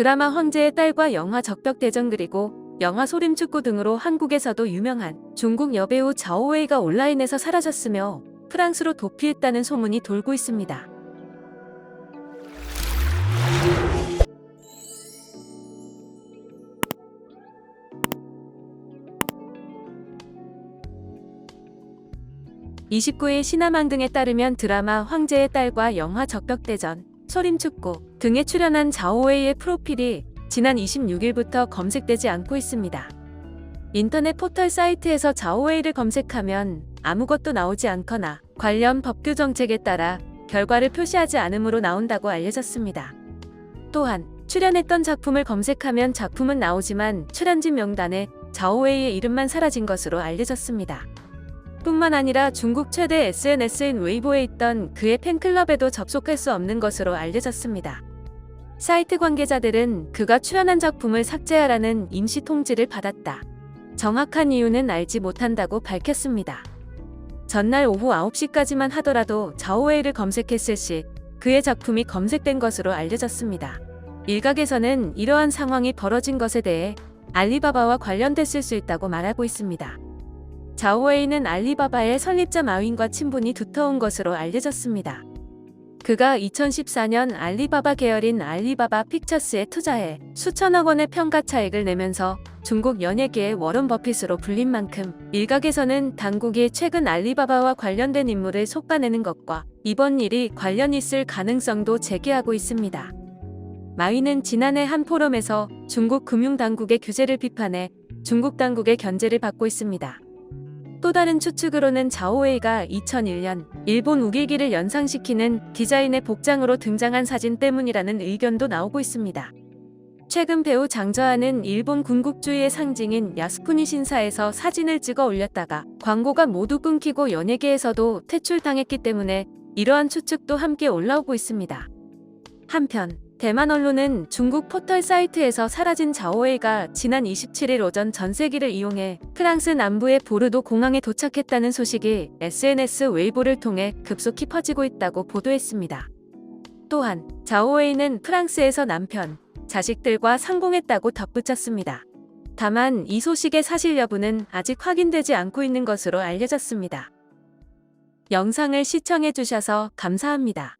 드라마 황제의 딸과 영화 적벽대전 그리고 영화 소림축구 등으로 한국에서도 유명한 중국 여배우 자오웨이가 온라인에서 사라졌으며 프랑스로 도피했다는 소문이 돌고 있습니다. (29일) 신화망 등에 따르면 드라마 황제의 딸과 영화 적벽대전 소림축구 등에 출연한 자오웨이의 프로필이 지난 26일부터 검색되지 않고 있습니다. 인터넷 포털 사이트에서 자오웨이를 검색하면 아무것도 나오지 않거나 관련 법규 정책에 따라 결과를 표시하지 않으므로 나온다고 알려졌습니다. 또한 출연했던 작품을 검색하면 작품은 나오지만 출연진 명단에 자오웨이의 이름만 사라진 것으로 알려졌습니다. 뿐만 아니라 중국 최대 SNS인 웨이보에 있던 그의 팬클럽에도 접속할 수 없는 것으로 알려졌습니다. 사이트 관계자들은 그가 출연한 작품을 삭제하라는 임시 통지를 받았다. 정확한 이유는 알지 못한다고 밝혔습니다. 전날 오후 9시까지만 하더라도 자오웨이를 검색했을 시 그의 작품이 검색된 것으로 알려졌습니다. 일각에서는 이러한 상황이 벌어진 것에 대해 알리바바와 관련됐을 수 있다고 말하고 있습니다. 자오웨이는 알리바바의 설립자 마윈과 친분이 두터운 것으로 알려졌습니다. 그가 2014년 알리바바 계열인 알리바바 픽처스에 투자해 수천억 원의 평가 차익을 내면서 중국 연예계의 워런 버핏으로 불린 만큼 일각에서는 당국이 최근 알리바바와 관련된 인물을 속아내는 것과 이번 일이 관련 있을 가능성도 제기하고 있습니다. 마윈은 지난해 한 포럼에서 중국 금융당국의 규제를 비판해 중국 당국의 견제를 받고 있습니다. 또 다른 추측으로는 자오웨이가 2001년 일본 우길기를 연상시키는 디자인의 복장으로 등장한 사진 때문이라는 의견도 나오고 있습니다. 최근 배우 장저하는 일본 군국주의의 상징인 야스쿠니 신사에서 사진을 찍어 올렸다가 광고가 모두 끊기고 연예계에서도 퇴출당했기 때문에 이러한 추측도 함께 올라오고 있습니다. 한편 대만 언론은 중국 포털 사이트에서 사라진 자오웨이가 지난 27일 오전 전세기를 이용해 프랑스 남부의 보르도 공항에 도착했다는 소식이 SNS 웨이보를 통해 급속히 퍼지고 있다고 보도했습니다. 또한 자오웨이는 프랑스에서 남편, 자식들과 상봉했다고 덧붙였습니다. 다만 이 소식의 사실 여부는 아직 확인되지 않고 있는 것으로 알려졌습니다. 영상을 시청해주셔서 감사합니다.